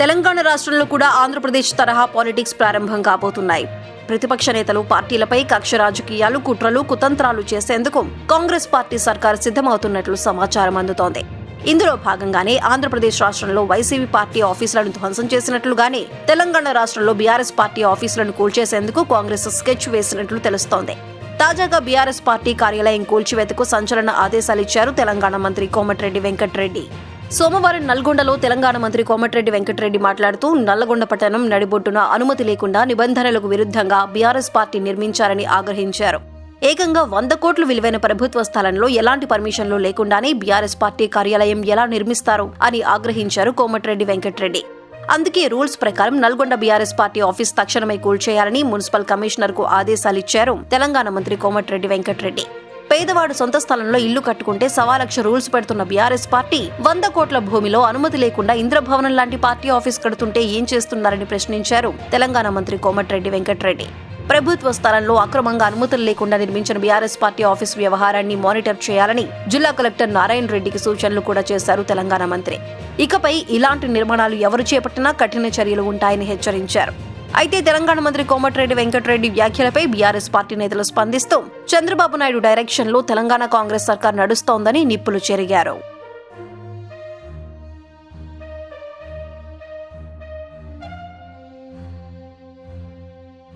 తెలంగాణ రాష్ట్రంలో కూడా ఆంధ్రప్రదేశ్ తరహా పాలిటిక్స్ ప్రారంభం కాబోతున్నాయి. ప్రతిపక్ష నేతలు పార్టీలపై కక్ష రాజకీయాలు కుట్రలు కుతంత్రాలు చేసేందుకు కాంగ్రెస్ పార్టీ సర్కార్ సిద్ధమవుతున్నట్లు సమాచారం అందుతోంది. ఇందులో భాగంగానే ఆంధ్రప్రదేశ్ రాష్ట్రంలో వైసీపీ పార్టీ ఆఫీసులను ధ్వంసం చేసినట్లుగానే తెలంగాణ రాష్ట్రంలో బీఆర్ఎస్ పార్టీ ఆఫీసులను కూల్చేసేందుకు కాంగ్రెస్ స్కెచ్ వేసినట్లు తెలుస్తోంది. తాజాగా బీఆర్ఎస్ పార్టీ కార్యాలయం కూల్చివేతకు సంచలన ఆదేశాలు ఇచ్చారు తెలంగాణ మంత్రి కోమటిరెడ్డి వెంకటరెడ్డి. సోమవారం నల్గొండలో తెలంగాణ మంత్రి కోమటిరెడ్డి వెంకటరెడ్డి మాట్లాడుతూ నల్లగొండ పట్టణం నడిబొట్టున అనుమతి లేకుండా నిబంధనలకు విరుద్ధంగా బీఆర్ఎస్ పార్టీ నిర్మించారని ఆగ్రహించారు. ఏకంగా వంద కోట్లు విలువైన ప్రభుత్వ స్థలంలో ఎలాంటి పర్మిషన్లు లేకుండానే బీఆర్ఎస్ పార్టీ కార్యాలయం ఎలా నిర్మిస్తారు అని ఆగ్రహించారు కోమటిరెడ్డి వెంకటరెడ్డి. అందుకే రూల్స్ ప్రకారం నల్గొండ బీఆర్ఎస్ పార్టీ ఆఫీస్ తక్షణమే కూల్చేయాలని మున్సిపల్ కమిషనర్కు ఆదేశాలిచ్చారు తెలంగాణ మంత్రి కోమటిరెడ్డి వెంకటరెడ్డి. పేదవాడు సొంత స్థలంలో ఇల్లు కట్టుకుంటే సవా లక్ష రూల్స్ పెడుతున్న బీఆర్ఎస్ పార్టీ వంద కోట్ల భూమిలో అనుమతి లేకుండా ఇంద్రభవనం లాంటి పార్టీ ఆఫీస్ కడుతుంటే ఏం చేస్తున్నారని ప్రశ్నించారు తెలంగాణ మంత్రి కోమటిరెడ్డి వెంకటరెడ్డి. ప్రభుత్వ స్థలంలో అక్రమంగా అనుమతులు లేకుండా నిర్మించిన బీఆర్ఎస్ పార్టీ ఆఫీస్ వ్యవహారాన్ని మానిటర్ చేయాలని జిల్లా కలెక్టర్ నారాయణ రెడ్డికి సూచనలు కూడా చేశారు తెలంగాణ మంత్రి. ఇకపై ఇలాంటి నిర్మాణాలు ఎవరు చేపట్టినా కఠిన చర్యలు ఉంటాయని హెచ్చరించారు. అయితే తెలంగాణ మంత్రి కోమటిరెడ్డి వెంకటరెడ్డి వ్యాఖ్యలపై బీఆర్ఎస్ పార్టీ నేతలు స్పందిస్తూ చంద్రబాబు నాయుడు డైరెక్షన్లో తెలంగాణ కాంగ్రెస్ సర్కార్ నడుస్తోందని నిప్పులు చెరిగారు.